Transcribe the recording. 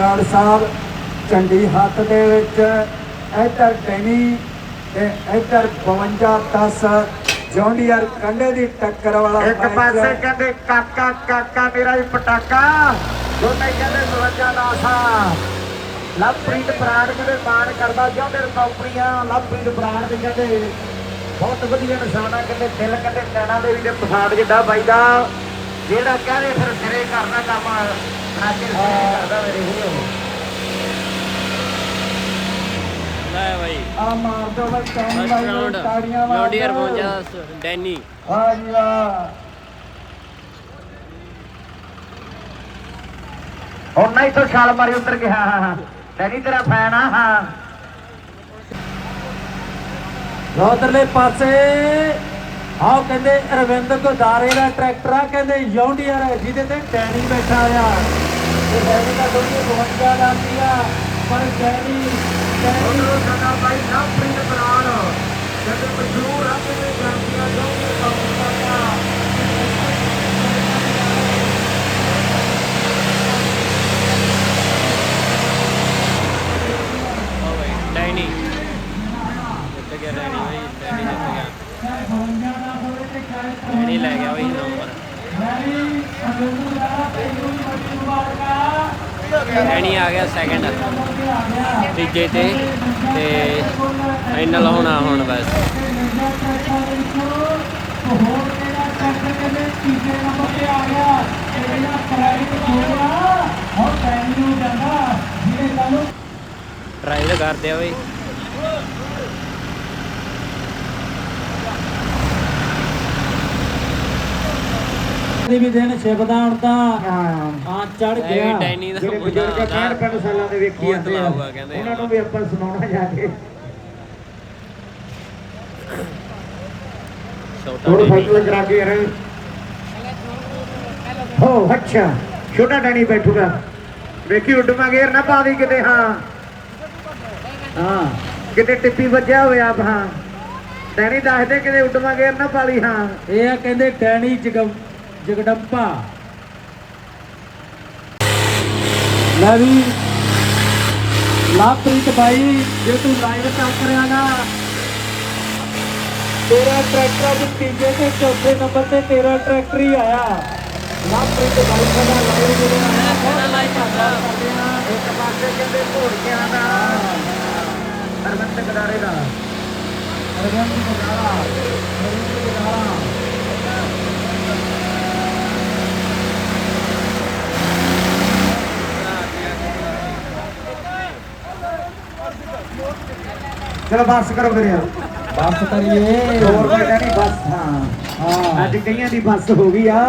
ਨਾਲ ਸਾਹਿਬ ਝੰਡੀ ਹੱਥ ਦੇ ਵਿੱਚ ਇੱਧਰ ਟੈਨੀ ਤੇ ਇੱਧਰ 52 10 ਜੌਂਡੀਅਰ ਕੰਡੇ ਦੀ ਟੱਕਰ ਵਾਲਾ ਇੱਕ। ਪਾਸੇ ਕਹਿੰਦੇ ਕਾਕਾ ਕਾਕਾ ਮੇਰਾ ਵੀ ਪਟਾਕਾ। ਦੋਨੇ ਕਹਿੰਦੇ ਸਵੱਜਾ ਦਾਸਾ ਲਵਪ੍ਰੀਤ ਬਰਾੜ ਕਹਿੰਦੇ ਮਾਣ ਕਰਦਾ ਜੋਂਦਰ ਕੰਪਨੀਆਂ ਲਵਪ੍ਰੀਤ ਬਰਾੜ ਦੇ ਕਹਿੰਦੇ ਬਹੁਤ ਵਧੀਆ ਨਿਸ਼ਾਨਾ ਕਹਿੰਦੇ ਦਿਲ ਕਹਿੰਦੇ ਨੈਣਾ ਦੇਵੀ ਦੇ ਪਸਾੜ ਜਿੱਡਾ ਬਾਈਦਾ ਜਿਹੜਾ ਕਹਿੰਦੇ ਫਿਰ ਸਿਰੇ ਕਰਨਾ ਕੰਮ ਰਾਜੇ ਸਿਰੇ ਕਰਦਾ ਮੇਰੇ ਵੀਰੋ ਲੈ ਬਾਈ ਆ ਮਾਰ ਦੋ ਬਈ ਟੈਨੀ ਫਸਟ ਰਾਉਂਡ ਤਾੜੀਆਂ ਮਾਰ ਦਿਓ। 52 ਡੈਨੀ ਵਾਹ ਜੀ ਵਾਹ ਹੁਣ ਨਾ ਇੱਥੋਂ ਛਾਲ ਮਾਰੀ ਉੱਤਰ ਗਿਆ। ਹਾਂ ਹਾਂ ਡੈਡੀ ਤੇਰਾ ਫੈਨ ਆ ਹਾਂ। ਉਧਰਲੇ ਪਾਸੇ। ਆਹ ਕਹਿੰਦੇ ਅਰਵਿੰਦ ਗੋਦਾਰੇ ਦਾ ਟਰੈਕਟਰ ਆ ਕਹਿੰਦੇ ਯੌਂਡੀਅਰ ਹੈ ਜਿਹਦੇ ਤੇ ਟੈਨੀ ਬੈਠਾ ਆ। ਤੇ ਡੈਨੀ ਦਾ ਦੋਨੇ 52 ਲਾਤੀ ਆ ਪਰ ਟੈਨੀ ਉਧਰੋਂ ਸਾਡਾ ਬਾਈ ਲਵਪ੍ਰੀਤ ਬਰਾੜ ਕਹਿੰਦੇ ਮਸ਼ਹੂਰ ਆ ਕਿਵੇਂ ਜਾਂਦੀਆਂ ਜੋਂਦਰ ਕੰਪਨੀਆਂ ਓ ਡੈਨੀ ਜਿੱਤ ਗਿਆ ਡੈਨੀ ਬਾਈ ਡੈਨੀ ਜਿੱਤ ਗਿਆ ਡੈਨੀ ਲੈ ਗਿਆ ਬਾਈ ਨੰਬਰ ਡੈਨੀ ਆ ਗਿਆ ਸੈਕਿੰਡ ਤੀਜੇ ਤੇ ਤੇ ਫਾਈਨਲ ਹੋਣਾ ਹੁਣ ਬਸ। ਟਰਾਈ ਕਰਦੇ ਆ ਬਾਈ। ਦੀ ਵੀ ਦਿਨ ਹੁਣ ਤਾਂ ਹਾਂ। ਹਾਂ ਚੜ ਇਹ ਵੀ ਗਿਆ। ਡੈਨੀ ਦਾ ਜਿਹੜੇ ਮੁੰਡਾ ਬਜ਼ੁਰਗ 65 65 ਸਾਲਾਂ ਦੇ ਵੇਖੀ ਬਹੁਤ ਜਾਂਦੇ ਆ। ਲਾਊਗਾ ਕਹਿੰਦੇ। ਉਹਨਾਂ ਨੂੰ ਵੀ ਆਪਾਂ ਸੁਣਾਉਣਾ ਜਾ ਕੇ। ਛੋਟਾ ਥੋੜਾ ਡੈਨੀ ਫਾਈਨਲ ਕਰਾ ਕੇ ਯਾਰ। ਹੋ ਅੱਛਾ। ਛੋਟਾ ਡੈਣੀ ਬੈਠੂਗਾ। ਵੇਖੀ ਉੱਡਮਾ ਗੇਰ ਨਾ ਪਾ ਦੀ ਕਿਤੇ ਹਾਂ। ਹਾਂ ਕਿਤੇ ਟਿੱਪੀ ਵੱਜਿਆ ਹੋਇਆ ਆਪ ਹਾਂ। ਡੈਣੀ ਦੱਸਦੇ ਕਿਤੇ ਉੱਡਮਾ ਗੇਰ ਨਾ ਪਾਲੀ ਹਾਂ। ਇਹ ਆ ਕਹਿੰਦੇ ਡੈਨੀ ਜਗਮ ਜਗਡੰਪਾ ਲੈ ਵੀ ਲਾਪ੍ਰੀਤ ਬਾਈ ਜੇ ਤੂੰ ਲਾਈਵ ਚੱਕ ਰਿਹਾ ਨਾ ਤੇਰਾ ਟਰੈਕਟਰ ਅੱਜ ਤੀਜੇ ਤੇ ਚੌਥੇ ਨੰਬਰ ਤੇ ਤੇਰਾ ਟਰੈਕਟਰ ਹੀ ਆਇਆ ਲਾਪ੍ਰੀਤ ਬਾਈ ਸਾਡਾ ਲਾਈਵ ਜਿਹੜਾ ਕਿਹੜਾ ਲਾਈਵ ਚੱਲਦਾ ਇੱਕ ਪਾਸੇ ਕਹਿੰਦੇ ਘੋੜਕਿਆਂ ਦਾ ਅਰਵਿੰਦ ਗਦਾਰੇ ਦਾ ਅਰਵਿੰਦ ਗੁਜਾਰਾ ਅਰਵਿੰਦ ਗੁਜਾਰਾ ਚਲੋ ਬੱਸ ਕਰੋ ਫਿਰ ਯਾਰ। ਬਸ ਕਰੀਏ। ਹੋਰ ਕੋਈ ਡੈਣੀ ਬੱਸ ਹਾਂ। ਹਾਂ। ਅੱਜ ਕਈਆਂ ਦੀ ਬੱਸ ਹੋ ਗਈ ਆ।